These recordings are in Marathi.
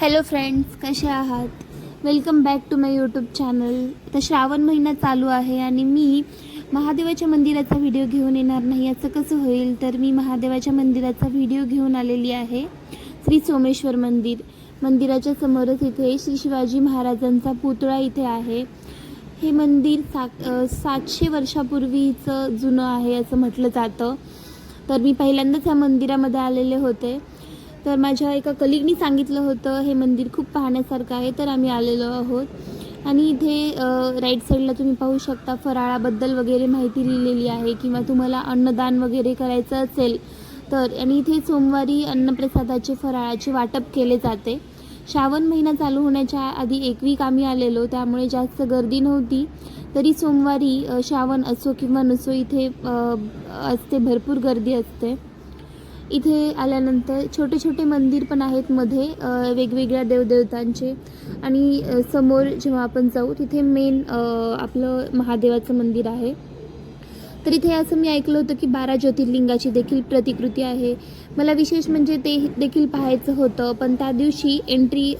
हॅलो फ्रेंड्स कसे आहात? Welcome back to my YouTube channel तर श्रावण महिना चालू आहे आणि मी महादेवाच्या मंदिराचा व्हिडिओ घेऊन येणार नाही. याचं कसं होईल? तर मी महादेवाच्या मंदिराचा व्हिडिओ घेऊन आलेली आहे. श्री सोमेश्वर मंदिर. मंदिराच्या समोरच इथे श्री शिवाजी महाराजांचा पुतळा इथे आहे. हे मंदिर सात सातशे वर्षापूर्वीचं जुनं आहे असं म्हटलं जातं. तर मी पहिल्यांदाच या मंदिरामध्ये आलेले होते. तर माझ्या एका कलिगनी सांगितलं होतं हे मंदिर खूप पाहण्यासारखं आहे तर आम्ही आलेलो आहोत. आणि इथे राईट साईडला तुम्ही पाहू शकता फराळाबद्दल वगैरे माहिती लिहिलेली आहे किंवा तुम्हाला अन्नदान वगैरे करायचं असेल तर आणि इथे सोमवारी अन्नप्रसादाचे फराळाचे वाटप केले जाते. श्रावण महिना चालू होण्याच्या आधी एक वीक आम्ही आलेलो त्यामुळे जास्त गर्दी नव्हती. तरी सोमवारी श्रावण असो किंवा नसो इथे असते भरपूर गर्दी असते. इथे आल्यानंतर छोटे छोटे मंदिर पण आहेत मध्ये वेगवेगळ्या देवदेवतांचे. आणि समोर जेव्हा आपण जाऊ तिथे मेन आपलं महादेवाचं मंदिर आहे. तर इथे असं मी ऐकलं होतं की बारा ज्योतिर्लिंगाची देखील प्रतिकृती आहे. मला विशेष म्हणजे ते देखील पाहायचं होतं पण त्या दिवशी एंट्री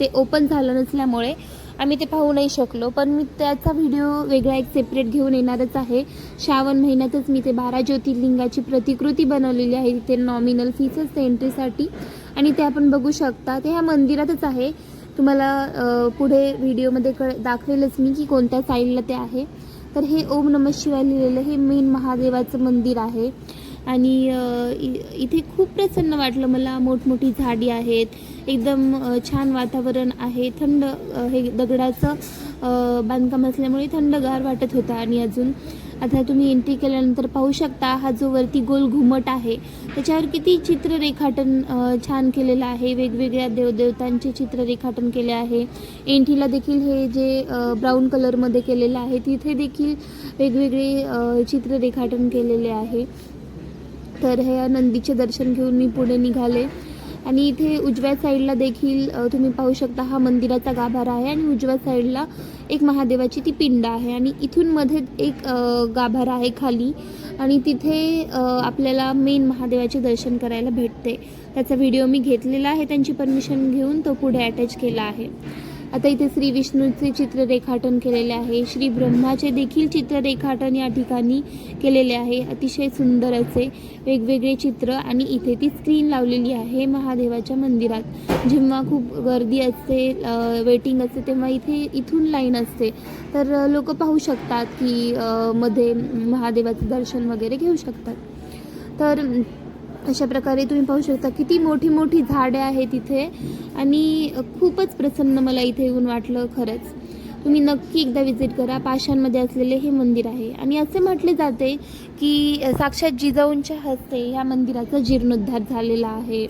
ते ओपन झालं नसल्यामुळे आम्ही ते पाहू नाही शकलो पण मी त्याचा व्हिडिओ वेगळा एक सेपरेट घेऊन येणारच आहे. श्रावण महिन्यातच मी ते बारा ज्योतिर्लिंगाची प्रतिकृती बनवलेली आहे. तिथे नॉमिनल फीच असते एंट्रीसाठी आणि ते आपण बघू शकता. ते ह्या मंदिरातच आहे. तुम्हाला पुढे व्हिडिओमध्ये कळ दाखवेलच मी की कोणत्या साईडला ते आहे. तर हे ओम नम शिवाय लिहिलेलं हे मेन महादेवाचं मंदिर आहे. आणि इ- इथे खूप प्रसन्न वाटलं मला. मोठमोठी झाडी आहेत एकदम छान वातावरण आहे. थंड हे दगडाचं बांधकाम असल्यामुळे थंडगार वाटत होतं आणि अजून. आता तुम्ही एंट्री केल्यानंतर पाहू शकता हा जो वरती गोल घुमट आहे त्याच्यावर किती चित्र रेखाटन छान केलेलं आहे. वेगवेगळ्या देवदेवतांचे चित्र रेखाटन केले आहे. एंट्रीला देखील हे जे ब्राऊन कलरमध्ये केलेलं आहे तिथे देखील वेगवेगळे चित्र रेखाटन केलेले आहे. तर हे नंदीचे दर्शन घेऊन मी पुढे निघाले. आणि इथे उजव्या साईडला देखील तुम्ही पाहू शकता हा मंदिराचा गाभारा आहे आणि उजव्या साईडला एक महादेवाची ती पिंड आहे. आणि इथून मध्ये एक गाभारा आहे खाली. आणि तिथे आपल्याला मेन महादेवाचे दर्शन करायला भेटते. त्याचा व्हिडिओ मी घेतलेला आहे. त्यांची परमिशन घेऊन तो पुढे अटॅच केला आहे. आता इथे श्री विष्णूचे चित्र रेखाटन केलेले आहे. श्री ब्रह्माचे देखील चित्र रेखाटन या ठिकाणी केलेले आहे. अतिशय सुंदर असे वेगवेगळे चित्र आणि इथे ती स्क्रीन लावलेली आहे महादेवाच्या मंदिरात. जेव्हा खूप गर्दी असते वेटिंग असते तेव्हा इथे इथून लाईन असते. तर लोक पाहू शकतात की मध्ये महादेवाचं दर्शन वगैरे घेऊ शकतात. तर अशा प्रकारे तुम्ही पाहू शकता किती मोठी मोठी झाडे आहेत इथे. आणि खूपच प्रसन्न मला इथे येऊन वाटलं खरंच. तुम्ही नक्की एकदा विजिट करा पाषाणमध्ये असलेले हे मंदिर आहे. आणि असे म्हटले जाते की साक्षात जिजाऊंच्या हस्ते ह्या मंदिराचा जीर्णोद्धार झालेला आहे.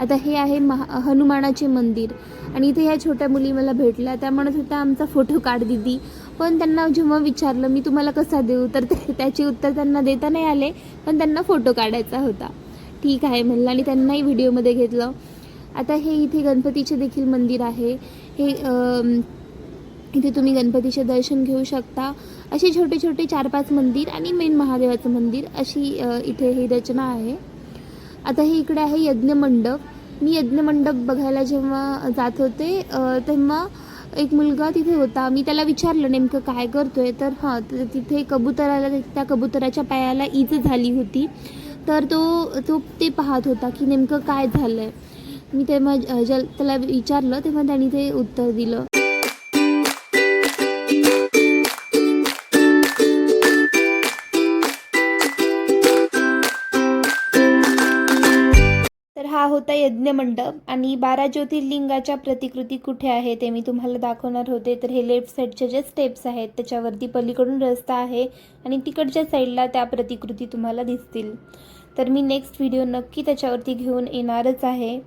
आता हे आहे महा हनुमानाचे मंदिर. आणि इथे ह्या छोट्या मुली मला भेटल्या. त्या म्हणत होत्या आमचा फोटो काढ दिदी. पण त्यांना जेव्हा विचारलं मी तुम्हाला कसा देऊ? तर ते त्याचे उत्तर त्यांना देता नाही आले पण त्यांना फोटो काढायचा होता. ठीक आहे म्हणलं आणि त्यांनाही व्हिडिओमध्ये घेतलं. आता हे इथे गणपतीचे देखील मंदिर आहे. हे इथे तुम्ही गणपतीचे दर्शन घेऊ शकता. असे छोटे छोटे चार पाच मंदिर आणि मेन महादेवाचं मंदिर अशी इथे ही रचना आहे. आता हे इकडे आहे यज्ञमंडप. मी यज्ञमंडप बघायला जेव्हा जात होते तेव्हा एक मुलगा तिथे होता. मी त्याला विचारलं नेमकं काय करतोय तर हां तर तिथे कबुतराला त्या कबुतराच्या पायाला इज झाली होती. तर तो तो ते पाहत होता की नेमकं काय झालं आहे मी तेव्हा जल त्याला विचारलं तेव्हा त्यांनी ते उत्तर दिलं. तर हा होता यज्ञमंडप. आणि बारा ज्योतिर्लिंगाच्या प्रतिकृती कुठे आहे ते मी तुम्हाला दाखवणार होते. तर हे लेफ्ट साईडचे जे स्टेप्स आहेत त्याच्यावरती पलीकडून रस्ता आहे. आणि तिकडच्या साईडला त्या प्रतिकृती तुम्हाला दिसतील. तर मी नेक्स्ट व्हिडिओ नक्की त्याच्यावरती घेऊन येणारच आहे.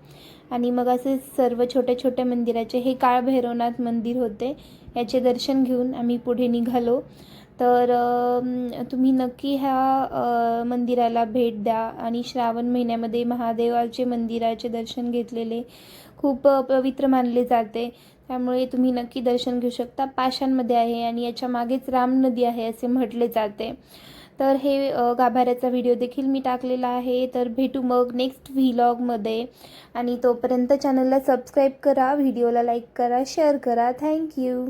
आणि मग असे सर्व छोट्या छोट्या मंदिराचे हे काळभैरवनाथ मंदिर होते याचे दर्शन घेऊन आम्ही पुढे निघालो. तर तुम्ही नक्की ह्या मंदिराला भेट द्या. आणि श्रावण महिन्यामध्ये महादेवाचे मंदिराचे दर्शन घेतलेले खूप पवित्र मानले जाते. त्यामुळे तुम्ही नक्की दर्शन घेऊ शकता. पाषाणमध्ये आहे आणि याच्या मागेच राम नदी आहे असे म्हटले जाते. तर हे गाभाऱ्याचा व्हिडिओ देखील मी टाकलेला आहे. तर भेटू मग नेक्स्ट व्हिलॉगमध्ये आणि तोपर्यंत चॅनलला सबस्क्राईब करा व्हिडिओला लाईक करा शेअर करा. थँक्यू